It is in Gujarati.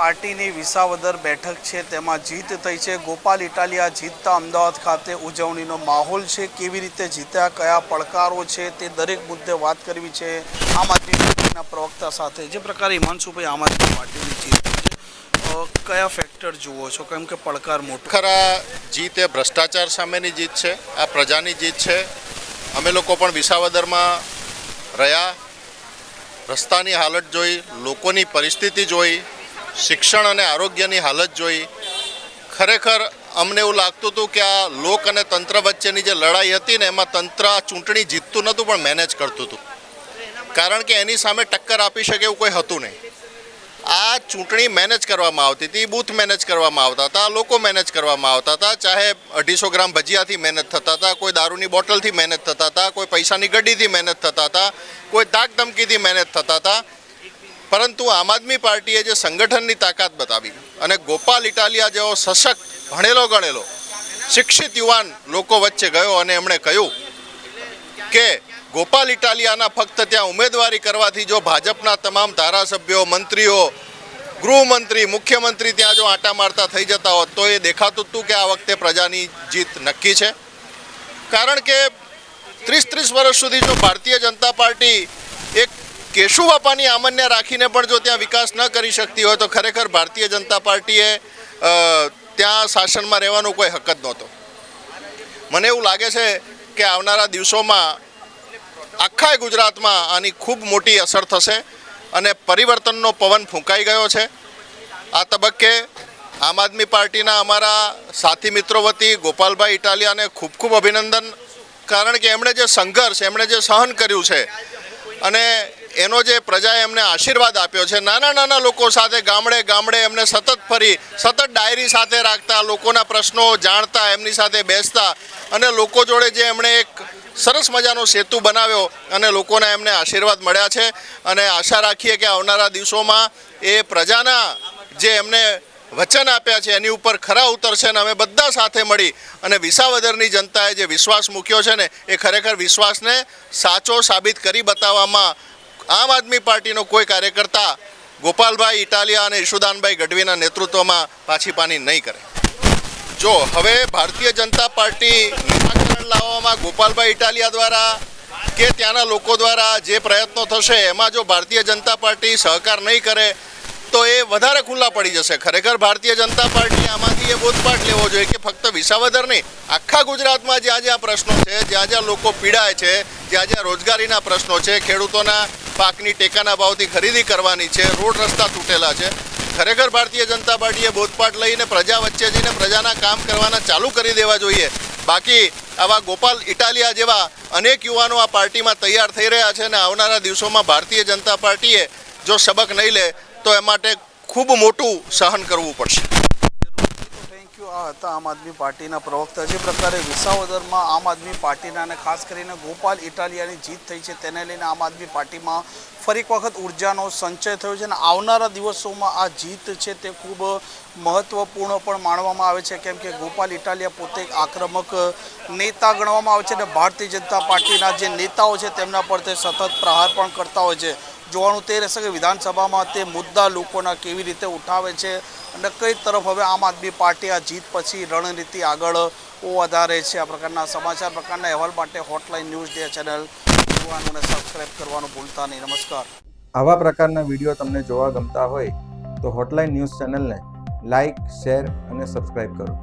પાર્ટીની વિસાવદર બેઠક છે, તેમાં જીત થઈ છે. ગોપાલ ઇટાલિયા જીતતા અમદાવાદ ખાતે ઉજવણીનો માહોલ છે. કેવી રીતે જીત્યા, કયા પડકારો છે, તે દરેક મુદ્દે વાત કરવી છે આમ આદમી પાર્ટીના પ્રવક્તા સાથે. જે પ્રકારે હિમાંશુભાઈ આમ આદમી પાર્ટીની જીત છે કયા ફેક્ટર જુઓ છો? કેમ કે પડકાર મોટો ખરા જીત એ ભ્રષ્ટાચાર સામેની જીત છે, આ પ્રજાની જીત છે. અમે લોકો પણ વિસાવદરમાં રહ્યા, રસ્તાની હાલત જોઈ, લોકોની પરિસ્થિતિ જોઈ શિક્ષણ અને આરોગ્યની હાલત જોઈ ખરેખર અમને એવું લાગતું હતું કે આ લોક અને તંત્ર વચ્ચેની જે લડાઈ હતી ને એમાં તંત્ર ચૂંટણી જીતતું નહોતું પણ મેનેજ કરતું હતું. કારણ કે એની સામે ટક્કર આપી શકે એવું કોઈ હતું નહીં. આ ચૂંટણી મેનેજ કરવામાં આવતી હતી, બૂથ મેનેજ કરવામાં આવતા હતા, લોકો મેનેજ કરવામાં આવતા હતા, ચાહે અઢીસો ગ્રામ ભજીયાથી મહેનત થતા હતા, કોઈ દારૂની બોટલથી મહેનત થતા હતા, કોઈ પૈસાની ગડીથી મહેનત થતા હતા, કોઈ દાગ ધમકીથી મહેનત થતા હતા. પરંતુ આમ આદમી પાર્ટીએ જે સંગઠનની તાકાત બતાવી અને ગોપાલ ઇટાલિયા જેવો સશક્ત, ભણેલો, ગણેલો, શિક્ષિત યુવાન લોકો વચ્ચે ગયો અને એમણે કહ્યું કે ગોપાલ ઇટાલિયાના ફક્ત ત્યાં ઉમેદવારી કરવાથી જો ભાજપના તમામ ધારાસભ્યો, મંત્રીઓ, ગૃહમંત્રી, મુખ્યમંત્રી ત્યાં જો આંટા મારતા થઈ જતા હોત, તો એ દેખાતું હતું કે આ વખતે પ્રજાની જીત નક્કી છે. કારણ કે ત્રીસ ત્રીસ વર્ષ સુધી જો ભારતીય જનતા પાર્ટી એક કેશુ બાપાની આમન્ય રાખીને પણ જો ત્યાં વિકાસ ન કરી શકતી હોય તો ખરેખર ભારતીય જનતા પાર્ટીએ ત્યાં શાસનમાં રહેવાનો કોઈ હક જ નહોતો. મને એવું લાગે છે કે આવનારા દિવસોમાં આખા ગુજરાતમાં આની ખૂબ મોટી અસર થશે અને પરિવર્તનનો પવન ફૂંકાઈ ગયો છે. આ તબક્કે આમ આદમી પાર્ટીના અમારા સાથી મિત્રો વતી ગોપાલભાઈ ઇટાલિયાને ખૂબ ખૂબ અભિનંદન. કારણ કે એમણે જે સંઘર્ષ, એમણે જે સહન કર્યું છે અને એનો જે પ્રજાએ એમને આશીર્વાદ આપ્યો છે, નાના નાના લોકો સાથે ગામડે ગામડે એમને સતત ફરી સતત ડાયરી સાથે રાખતા, લોકોના પ્રશ્નો જાણતા, એમની સાથે બેસતા અને લોકો જોડે જે એમણે એક સરસ મજાનો સેતુ બનાવ્યો અને લોકોના એમને આશીર્વાદ મળ્યા છે અને આશા રાખીએ કે આવનારા દિવસોમાં એ પ્રજાના જે એમને વચન આપ્યા છે, એની ઉપર ખરા ઉતરશે અને અમે બધા સાથે મળી અને વિસાવદરની જનતાએ જે વિશ્વાસ મૂક્યો છે ને, એ ખરેખર વિશ્વાસને સાચો સાબિત કરી બતાવવામાં આમ આદમી પાર્ટીનો કોઈ કાર્યકર્તા ગોપાલભાઈ ઇટાલિયા અને ઈશુદાનભાઈ ગઢવીના નેતૃત્વમાં પાછી પાની નહીં કરે. જો હવે ભારતીય જનતા પાર્ટી નિરાકરણ લાવવામાં ગોપાલભાઈ ઇટાલિયા દ્વારા કે ત્યાંના લોકો દ્વારા જે પ્રયત્નો થશે, એમાં જો ભારતીય જનતા પાર્ટી સહકાર નહીં કરે, તો એ વધારે ખુલ્લા પડી જશે. ખરેખર ભારતીય જનતા પાર્ટી આમાંથી એ બોધપાઠ લેવો જોઈએ કે ફક્ત વિસાવદર નહીં, આખા ગુજરાતમાં જ્યાં જ્યાં પ્રશ્નો છે, જ્યાં જ્યાં લોકો પીડાય છે, જ્યાં જ્યાં રોજગારીના પ્રશ્નો છે, ખેડૂતોના પાકની ટેકાના ભાવથી ખરીદી કરવાની છે. રોડ રસ્તા તૂટેલા છે. ખરેખર ભારતીય જનતા પાર્ટીએ બોધપાઠ લઈને પ્રજા વચ્ચે જઈને પ્રજાના કામ કરવાના ચાલુ કરી દેવા જોઈએ. બાકી આવા ગોપાલ ઇટાલિયા જેવા અનેક યુવાનો આ પાર્ટીમાં તૈયાર થઈ રહ્યા છે અને આવનારા દિવસોમાં ભારતીય જનતા પાર્ટીએ જો સબક નહીં લે, તો એ માટે ખૂબ મોટું સહન કરવું પડશે. આ હતા આમ આદમી પાર્ટીના પ્રવક્તા. જે પ્રકારે વિસાવદરમાં આમ આદમી પાર્ટીના અને ખાસ કરીને ગોપાલ ઇટાલિયાની જીત થઈ છે, તેને લઈને આમ આદમી પાર્ટીમાં ફરી એક વખત ઉર્જાનો સંચય થયો છે અને આવનારા દિવસોમાં આ જીત છે તે ખૂબ મહત્વપૂર્ણ પણ માનવામાં આવે છે. કેમ કે ગોપાલ ઇટાલિયા પોતે આક્રમક નેતા ગણવામાં આવે છે અને ભારતીય જનતા પાર્ટીના જે નેતાઓ છે તેમના પર તે સતત પ્રહાર પણ કરતા હોય છે. જોવાનું તે રહેશે કે વિધાનસભામાં તે મુદ્દા લોકોના કેવી રીતે ઉઠાવે છે અને કઈ તરફ હવે આમ આદમી પાર્ટી આ જીત પછી રણનીતિ આગળ વધારે છે. આ પ્રકારના સમાચાર પ્રકારના અહેવાલ માટે હોટલાઇન ન્યૂઝ ડે ચેનલ જોવાનું અને સબસ્ક્રાઇબ કરવાનું ભૂલતા નહીં. નમસ્કાર. આવા પ્રકારના વીડિયો તમને જોવા ગમતા હોય તો હોટલાઇન ન્યૂઝ ચેનલને લાઇક શેર અને સબસ્ક્રાઇબ કરો.